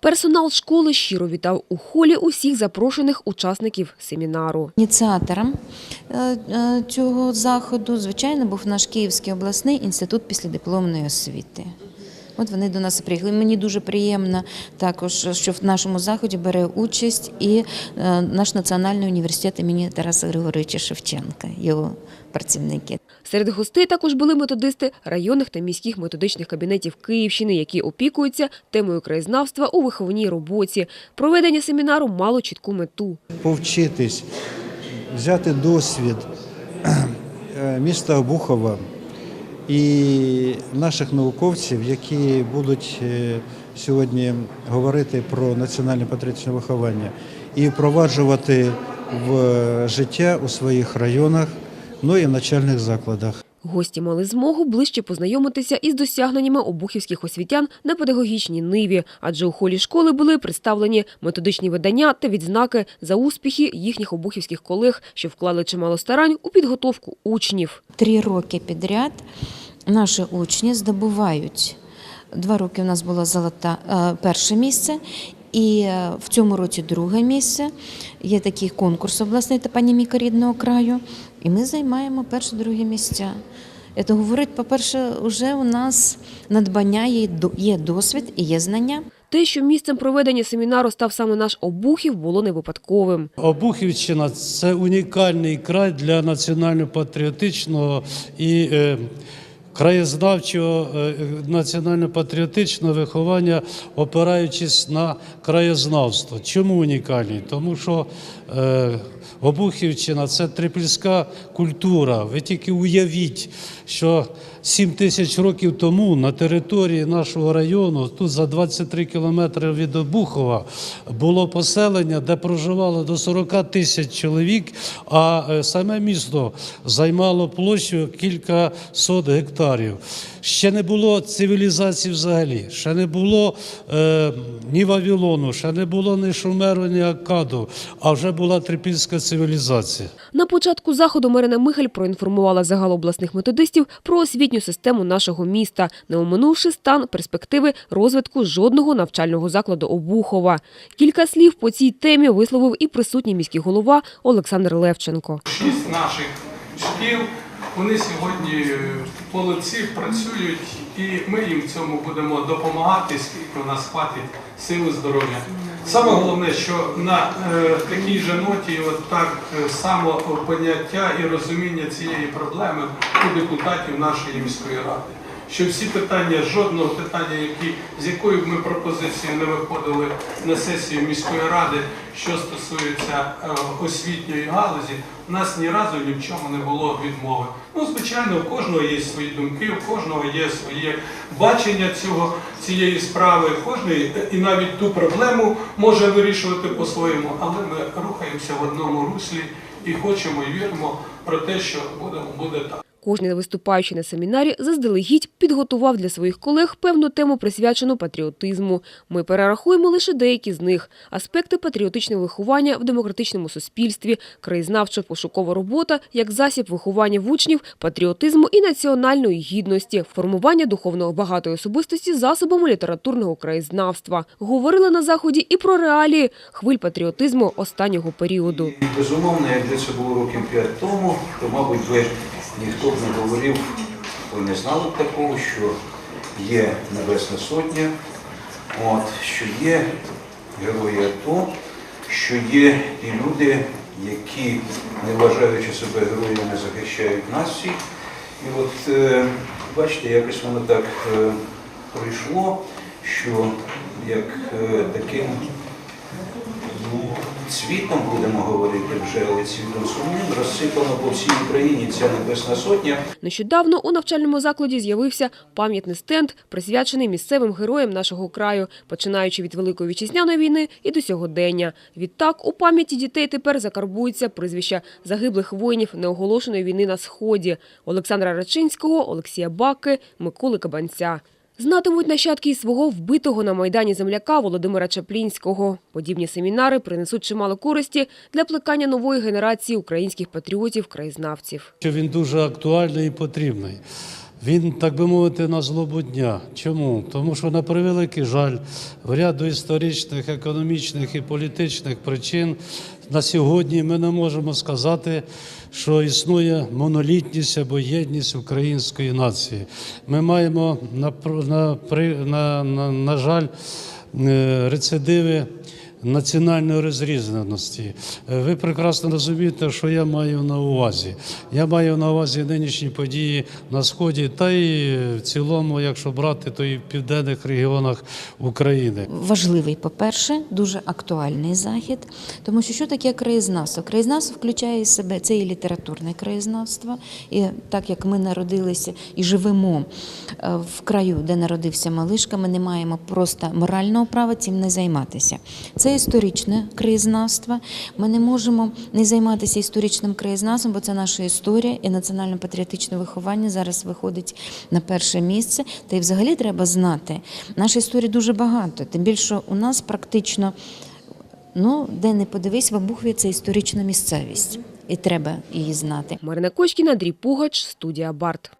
Персонал школи щиро вітав у холі усіх запрошених учасників семінару. Ініціатором е, е, цього заходу, звичайно, був наш Київський обласний інститут післядипломної освіти. От вони до нас приїхали. Мені дуже приємно також, що в нашому заході бере участь і е, наш національний університет імені Тараса Григоровича Шевченка, його працівники. Серед гостей також були методисти районних та міських методичних кабінетів Київщини, які опікуються темою краєзнавства у виховній роботі. Проведення семінару мало чітку мету. повчитись, взяти досвід е, міста Обухова і наших науковців, які будуть е, сьогодні говорити про національне патріотичне виховання і впроваджувати в життя у своїх районах, ну і в начальних закладах. Гості мали змогу ближче познайомитися із досягненнями обухівських освітян на педагогічній ниві, адже у холі школи були представлені методичні видання та відзнаки за успіхи їхніх обухівських колег, що вклали чимало старань у підготовку учнів. Три роки підряд наші учні здобувають. Два роки у нас було золота е, перше місце, і е, в цьому році друге місце. Є такий конкурс обласний топоніміка рідного краю, і ми займаємо перше-друге місця. Це говорить, по-перше, вже у нас надбання є, є досвід і є знання. Те, що місцем проведення семінару став саме наш Обухів, було не випадковим. Обухівщина це унікальний край для національно-патріотичного і е, краєзнавчого е, національно-патріотичного виховання, опираючись на краєзнавство. Чому унікальний? Тому що е, Обухівщина це трипільська культура. Ви тільки уявіть, що 7 тисяч років тому на території нашого району, тут за 23 кілометри від Обухова, було поселення, де проживало до 40 тисяч чоловік, а е, саме місто займало площу кілька сот гектарів. Ще не було цивілізації взагалі, ще не було е, ні Вавилону, ще не було ні Шумеру, ні Акаду, а вже була трипільська цивілізація. На початку заходу Марина Михель проінформувала загал обласних методистів про освітню систему нашого міста, не оминувши стан перспективи розвитку жодного навчального закладу Обухова. Кілька слів по цій темі висловив і присутній міський голова Олександр Левченко. шість наших шкіл. Вони сьогодні молодці, працюють, і ми їм цьому будемо допомагати, скільки у нас хватить сили здоров'я. Саме головне, що на е, такій же ноті, от так е, само поняття і розуміння цієї проблеми у депутатів нашої міської ради. Що всі питання, жодного питання, які, з якою б ми пропозицією не виходили на сесію міської ради, що стосується е, освітньої галузі, у нас ні разу ні в чому не було відмови. Ну, звичайно, у кожного є свої думки, у кожного є своє бачення цього, цієї справи, кожен і навіть ту проблему може вирішувати по-своєму, але ми рухаємося в одному руслі і хочемо і віримо про те, що буде, буде так. Кожний виступаючий на семінарі заздалегідь підготував для своїх колег певну тему, присвячену патріотизму. Ми перерахуємо лише деякі з них: аспекти патріотичного виховання в демократичному суспільстві, краєзнавчо-пошукова робота як засіб виховання в учнів, патріотизму і національної гідності, формування духовно багатої особистості засобами літературного краєзнавства. Говорили на заході і про реалії хвиль патріотизму останнього періоду. Безумовно, якби це було років п'ять тому, то, мабуть, би ніхто б не говорив, ви не знали б такого, що є Небесна Сотня, от, що є герої АТО, що є ті люди, які, не вважаючи себе героями, захищають нас. І от е, бачите, якось воно так е, пройшло, що як е, таким ну, цвітом будемо говорити вже, але цвітом сумним, розсипано по всій Україні ця Небесна Сотня. Нещодавно у навчальному закладі з'явився пам'ятний стенд, присвячений місцевим героям нашого краю, починаючи від Великої вітчизняної війни і до сьогодення. Відтак у пам'яті дітей тепер закарбуються прізвища загиблих воїнів неоголошеної війни на сході Олександра Рачинського, Олексія Баки, Миколи Кабанця. Знатимуть нащадки і свого вбитого на майдані земляка Володимира Чаплінського. Подібні семінари принесуть чимало користі для плекання нової генерації українських патріотів-краєзнавців. що він дуже актуальний і потрібний. Він, так би мовити, на злобу дня. Чому? Тому що, на превеликий жаль, в ряду історичних, економічних і політичних причин на сьогодні ми не можемо сказати, що існує монолітність або єдність української нації. Ми маємо, на, на, на, на жаль, е, рецидиви національної розрізненості. Е, Ви прекрасно розумієте, що я маю на увазі. Я маю на увазі нинішні події на сході, та й в цілому, якщо брати, то і в південних регіонах України. Важливий, по-перше, дуже актуальний захід, тому що що таке краєзнавство? Краєзнавство включає в себе це і літературне краєзнавство, і так як ми народилися і живемо е, в краю, де народився Малишка, ми не маємо просто морального права цим не займатися. Це історичне краєзнавство. Ми не можемо не займатися історичним краєзнавством, бо це наша історія і національно-патріотичне виховання зараз виходить на перше місце. Та й взагалі треба знати. Нашої історії дуже багато. Тим більше у нас практично, ну, де не подивись, в Обухові це історична місцевість. І треба її знати. Марина Кочкіна, Андрій Пугач, студія Барт.